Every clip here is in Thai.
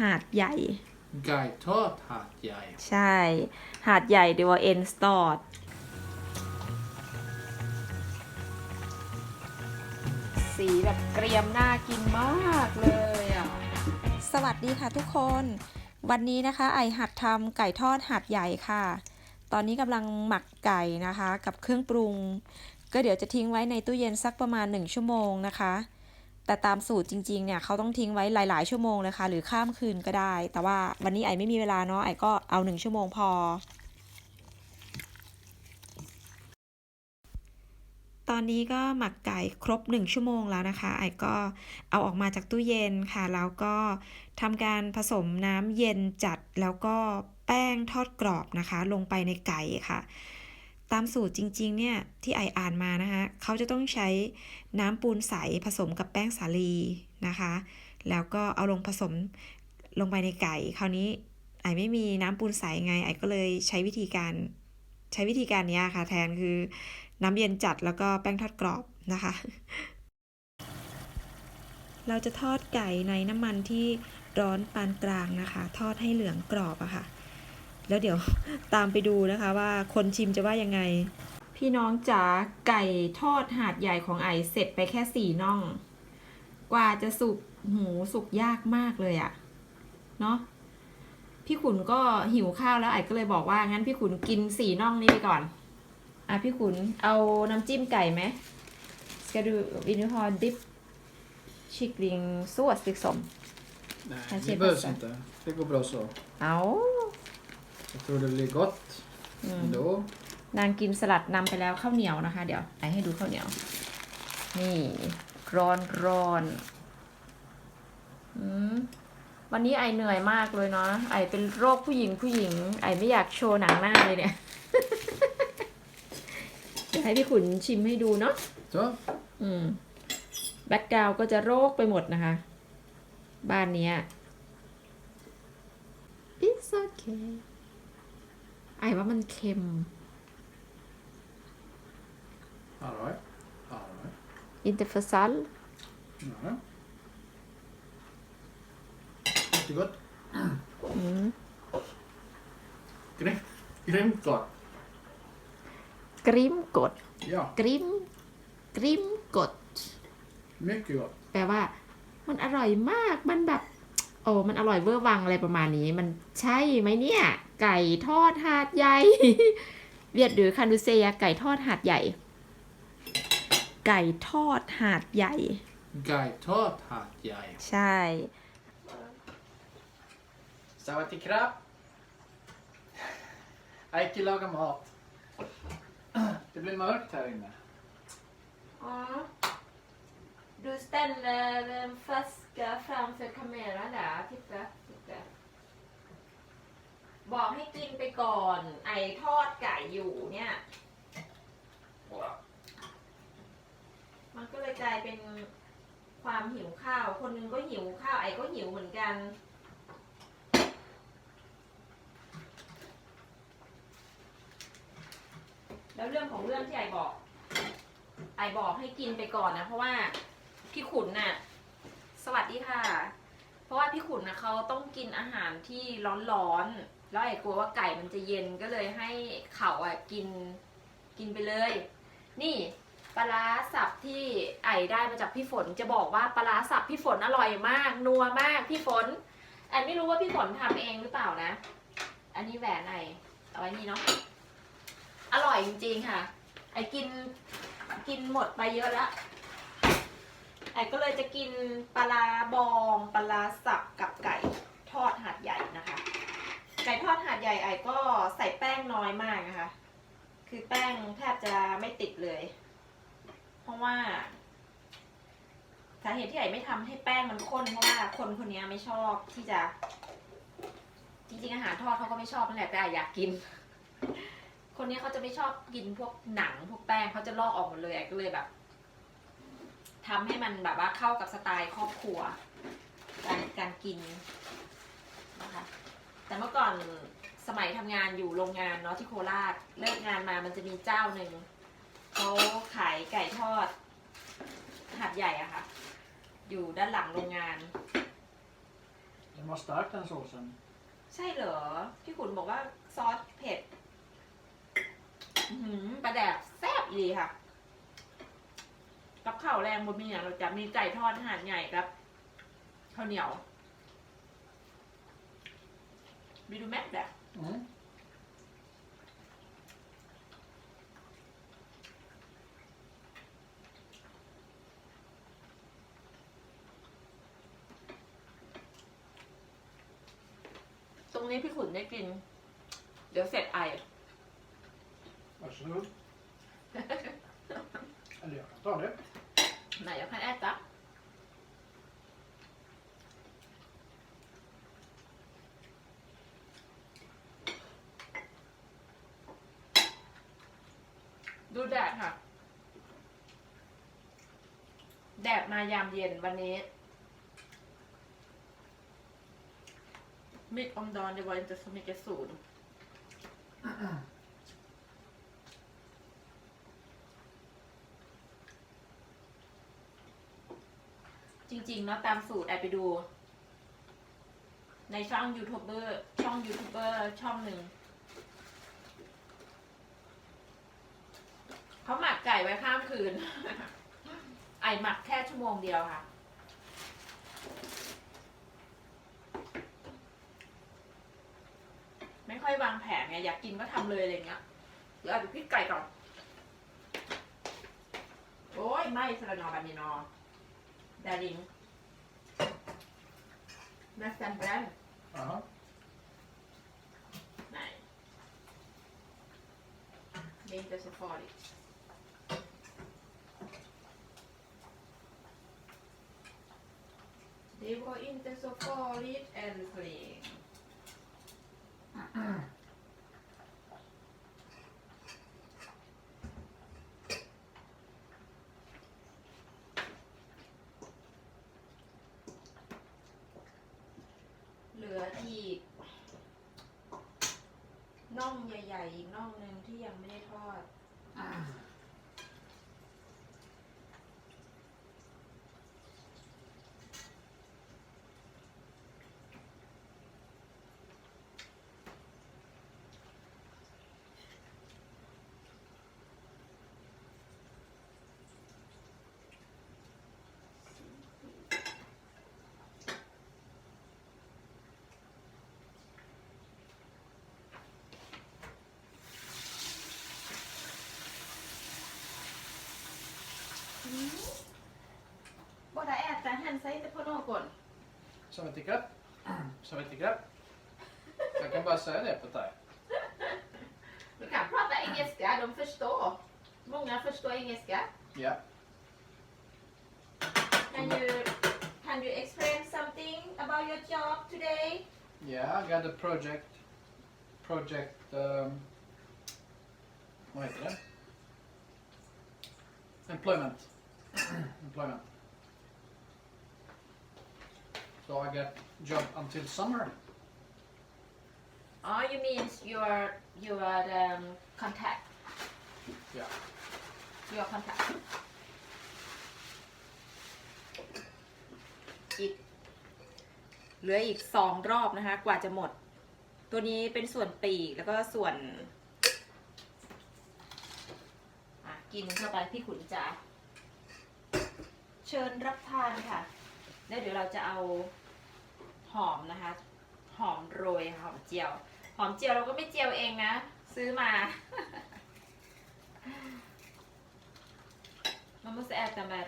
หาดใหญ่ Guidetåt hat jag. ใช่ หาดใหญ่เดวเอ็นสตอร์สีแบบเกรียมน่ากินมากเลยอะ สวัสดีค่ะทุกคน วันนี้นะคะ ไอหัดทำไก่ทอดหาดใหญ่ค่ะ ตอนนี้กำลังหมักไก่นะคะ กับเครื่องปรุง ก็เดี๋ยวจะทิ้งไว้ในตู้เย็นสักประมาณ 1 ชั่วโมงนะคะ แต่ตามสูตรจริงๆเนี่ยเขาต้องทิ้งไว้หลาย ๆ ชั่วโมงเลยค่ะ หรือข้ามคืนก็ได้ แต่ว่าวันนี้ไอไม่มีเวลาเนาะไอก็เอาหนึ่งชั่วโมงพอ ตอนนี้ก็หมักไก่ครบ 1 ชั่วโมงแล้วนะคะ ไอก็เอาออกมาจากตู้เย็นค่ะ แล้วก็ทำการผสมน้ำเย็นจัดแล้วก็แป้งทอดกรอบนะคะ ลงไปในไก่ค่ะ ตามสูตรจริงๆเนี่ยที่ไออ่านมานะคะเขาจะต้องใช้น้ำปูนใสผสมกับแป้งสาลีนะคะ แล้วก็เอาลงผสมลงไปในไก่ คราวนี้ไอไม่มีน้ำปูนใสไงไอก็เลยใช้วิธีการใช้วิธีการเนี้ยค่ะแทนคือน้ำเย็นจัดแล้วก็แป้งทอดกรอบนะคะ เราจะทอดไก่ในน้ำมันที่ร้อนปานกลางนะคะ ทอดให้เหลืองกรอบอะค่ะ แล้วเดี๋ยวตามไปดูนะคะว่าคนชิมจะว่ายังไง พี่น้องจ๋าไก่ทอดหาดใหญ่ของไอเสร็จไปแค่สี่น่อง กว่าจะสุกหูสุกยากมากเลยอะเนาะพี่ขุนก็หิวข้าวแล้วไอก็เลยบอกว่างั้นพี่ขุนกินสี่น่องนี้ไปก่อนอะพี่ขุนเอาน้ำจิ้มไก่ไหม Ska du vill du ha dipp kycklingsås liksom? Nej, Kanske det är behövs bättre. inte. Det går bra så. เอา Jag tror det blir gott อืม ändå. นางกินสลัดนำไปแล้วข้าวเหนียวนะคะ เดี๋ยวไอให้ดูข้าวเหนียว นี่ร้อนร้อนอืมวันนี้ไอเหนื่อยมากเลยเนาะไอเป็นโรคผู้หญิงผู้หญิง ไอไม่อยากโชว์หนังหน้าเลยเนี่ย เดี๋ยวให้พี่ขุนชิมให้ดูเนาะ Så. อืมแบ็กกราวก็จะโรคไปหมดนะคะ บ้านเนี้ย it's okay ไอว่ามันเค็ม Alright. Alright. inte för salt Ja. Jättegott. อืม Grymt. Grymt gott. กริมกด Ja, กริมกริมกด mycket gott. แปลว่า มันอร่อยมาก มันแบบ โอ้ มันอร่อยเวอร์วังอะไรประมาณนี้ มันใช่ไหมเนี่ย ไก่ทอดหาดใหญ่ เวียดหรือคันดูเซียไก่ทอดหาดใหญ่ ไก่ทอดหาดใหญ่ Guidetåt hat jag. ใช่ Sawadee krab. Eike lagar mat. Det blir mörkt här inne. Ja. Du ställer en flaska framför kameran där. Titta, titta. บอกให้กินไปก่อน ไอทอดไก่อยู่เนี่ย มันก็เลยกลายเป็นความหิวข้าว คนหนึงก็หิวข้าวไอก็หิวเหมือนกัน แล้วเรื่องของเรื่องที่ไอบอก ไอบอกให้กินไปก่อนนะ เพราะว่าพี่ขุนน่ะ สวัสดีค่ะ เพราะว่าพี่ขุนนะเขาต้องกินอาหารที่ร้อนๆ แล้วไอ้กลัวว่าไก่มันจะเย็นก็เลยให้เขาอะกินกินไปเลย นี่ปลาสับที่ไอได้มาจากพี่ฝนจะบอกว่าปลาสับพี่ฝนอร่อยมากนัวมากพี่ฝนไอไม่รู้ว่าพี่ฝนทำเองหรือเปล่านะ อันนี้แหวนไอเอาไว้นี่เนาะอร่อยจริงๆค่ะ ไอกินกินหมดไปเยอะแล้วไอ้ก็เลยจะกินปลาบองปลาร้าสับกับไก่ทอดหาดใหญ่นะคะ ไก่ทอดหาดใหญ่ไอ้ก็ใส่แป้งน้อยมากนะคะ คือแป้งแทบจะไม่ติดเลย เพราะว่าสาเหตุที่ไอ้ไม่ทำให้แป้งมันข้นเพราะว่าคนคนนี้ไม่ชอบที่จะ จริงๆอาหารทอดเขาก็ไม่ชอบนั่นแหละแต่ไอ้อยากกิน คนนี้เขาจะไม่ชอบกินพวกหนังพวกแป้งเขาจะลอกออกหมดเลยไอ้ก็เลยแบบทำให้มันแบบว่าเข้ากับสไตล์ครอบครัว การการกินนะคะ แต่เมื่อก่อนสมัยทำงานอยู่โรงงานเนาะที่โคราชเลิกงานมามันจะมีเจ้าหนึ่งเขาขายไก่ทอดหัดใหญ่อะค่ะ อยู่ด้านหลังโรงงาน Den var stark den såsen. ใช่เหรอ พี่ขุนบอกว่าซอสเผ็ดอื้อหือปลาแดกแซ่บดีค่ะ กับข้าวแรงบนมีอย่างเราจะมีไก่ทอดอาหารใหญ่ครับข้าวเหนียว มีดูแม็กแดก Mm. ตรงนี้พี่ขุนได้กิน เดี๋ยวเสร็จไอ Varsågod. Eller jag kan ta det. ไหน jag kan äta ดูแดดค่ะ แดดมายามเย็นวันนี้ Mitt om dagen det var inte så mycket sol. จริงๆแล้วตามสูตรแอบไปดู ในช่องยูทูบเบอร์ช่องยูทูบเบอร์ช่องหนึ่งเขาหมัก ไก่ไว้ข้ามคืน ไอหมักแค่ชั่วโมงเดียวค่ะ ไม่ค่อยวางแผนไงอยากกินก็ทำเลยอะไรเงี้ยเดี๋ยวเอาไปพริกไก่ก่อน โอ้ยไม่สระนอบันนีนอ Darling. Nästan bränd. Aha. Nej. Det är inte så farligt. Det var inte så farligt älskling. -เหลืออีกน่องใหญ่ๆ อีกน่องหนึ่งที่ยังไม่ได้ทอด äta hälsa inte på någon. Som ett ikapp. Som ett ikapp. Jag kan bara säga det på thai. Du kan prata engelska, de förstår. Många förstår engelska. Ja. Can you, can you explain something about your job today? Yeah, I got a project. Project... Um, vad heter det? Employment. Employment. So I got job until summer. Oh, you mean your your um, contact? Yeah. Your contact. อีกเหลืออีกสองรอบนะคะ กว่าจะหมด ตัวนี้เป็นส่วนปีกแล้วก็ส่วนอะกินเข้าไปพี่ขุนจ๋าเชิญรับทานค่ะ แล้วเดี๋ยวเราจะเอา หอมนะคะ หอมโรยค่ะหอมเจียว หอมเจียวเราก็ไม่เจียวเองนะ ซื้อมา Man måste äta med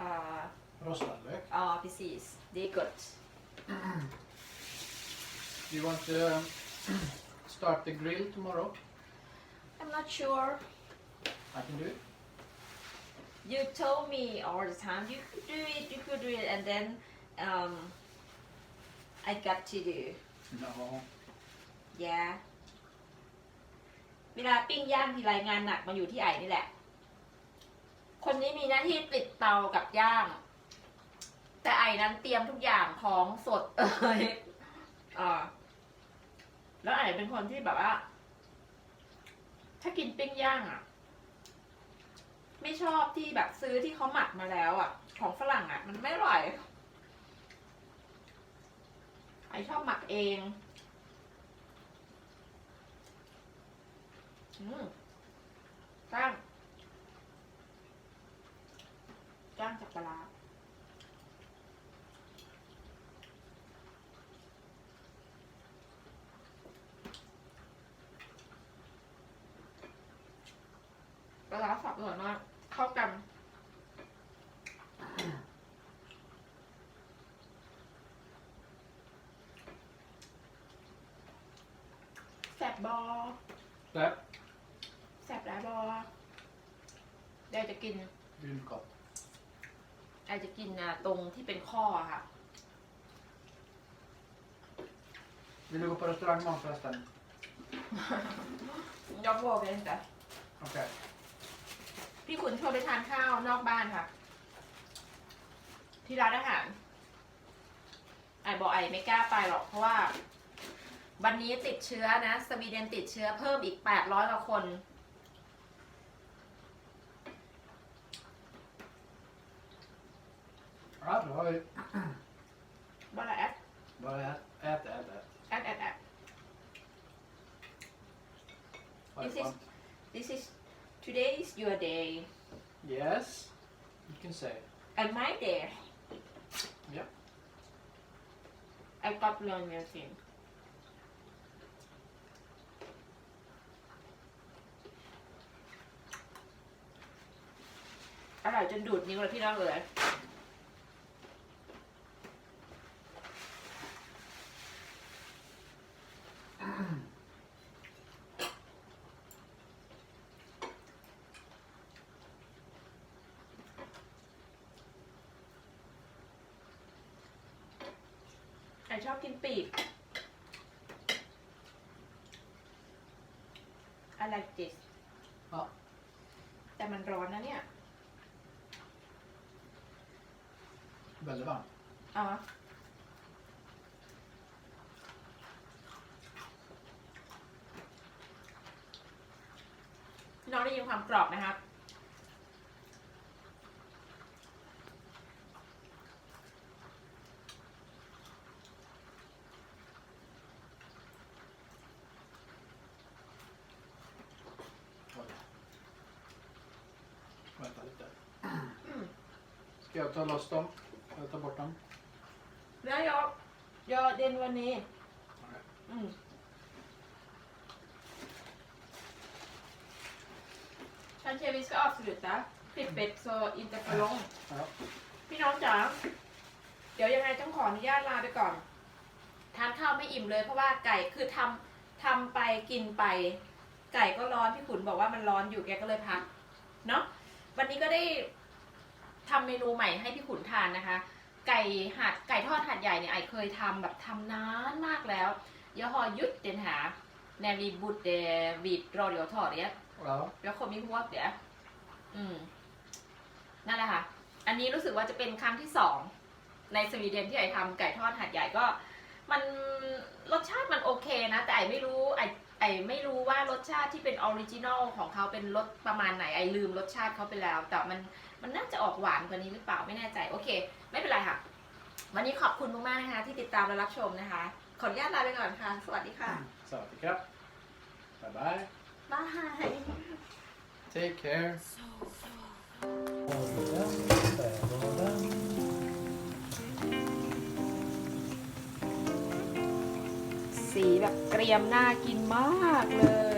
uh, Rostad lök. Ja, precis. Det är gott. Do you want to um, start the grill tomorrow? I'm not sure. I can do it. You told me all the time you could do it, you could do it, and then um, I got to do. No. Yeah. เวลาปิ้งย่างทีไรงานหนักมาอยู่ที่ไอ้นี่แหละ คนนี้มีหน้าที่ติดเตากับย่าง แต่ไอ้นั้นเตรียมทุกอย่างของสดเอ้ยอ่าแล้วไอ้เป็นคนที่แบบว่า ถ้ากินปิ้งย่างอะ ไม่ชอบที่แบบซื้อที่เขาหมักมาแล้วอะ ของฝรั่งอะ มันไม่อร่อย ไอชอบหมักเองอืมก้างก้างจากปลาปลาร้าสับอร่อยมากเข้ากัน แสบบอ Där. แสบหลายบอเดี๋ยวจะกิน Rymdkopp. ไอจะกินนะตรงที่เป็นข้ออะค่ะ Vill du gå på restaurang imorgon förresten? ยอมโบกันจ้ะ Okej. พี่ขุนชวนไปทานข้าวนอกบ้านค่ะ ที่ร้านอาหารไอบอกไอไม่กล้าไปหรอกเพราะว่า วันนี้ติดเชื้อนะ สวีเดนติดเชื้อเพิ่มอีก 800กว่าคน Ja, du har ju บ้านละแอด bara ät, ät, ät. ät. แอดแอดแอด Ha det This is- skönt. this is today is your day Yes, you can say. and my day Ja. I got learn new thing อร่อย จนดูดนิ้วเลยพี่น้องเลยไอชอบกินปีก I like this Ja. แต่มันร้อนนะเนี่ย Väldigt varmt. อ๋อน้องได้ยินความกรอบนะครับ Oj. Vänta lite. Ska jag ta loss dem? Ska jag ta bort dem? แล้วยอยอเดนวันนี้ Okej. อืมฉันเชวิสก็ออกสุดนะปิดเป็ดโซอินเตอร์ฟลง Ja. พี่น้องจ๋า เดี๋ยวยังไงต้องขออนุญาตลาไปก่อน ทานข้าวไม่อิ่มเลยเพราะว่าไก่คือทำทำไปกินไป ไก่ก็ร้อนพี่ขุนบอกว่ามันร้อนอยู่แกก็เลยพัก เนาะ วันนี้ก็ได้ ทำเมนูใหม่ให้พี่ขุนทานนะคะ ไก่หัดไก่ทอดหัดใหญ่เนี่ยไอเคยทำแบบทำนานมากแล้วยอหอยุดเดนหาแนวีบุตเดวีดรอเดียวทอดเนี่ย Ja. แล้วคนมีพวกเดี๋ยวอืมนั่นแหละค่ะ อันนี้รู้สึกว่าจะเป็นครั้งที่สองในสวีเดนที่ไอทำไก่ทอดหัดใหญ่ก็ มันรสชาติมันโอเคนะ แต่ไอไม่รู้ไอไอไม่รู้ว่ารสชาติที่เป็นออริจินอลของเขาเป็นรสประมาณไหนไอลืมรสชาติเขาไปแล้ว แต่มัน มันน่าจะออกหวานกว่านี้หรือเปล่าไม่แน่ใจโอเค ไม่เป็นไรค่ะ วันนี้ขอบคุณมากๆนะคะ ที่ติดตามและรับชมนะคะ ขออนุญาตลาไปก่อนค่ะ สวัสดีค่ะ Sawadika. Bye bye. บาย Take care. สีแบบเกรียมน่ากินมากเลยอะ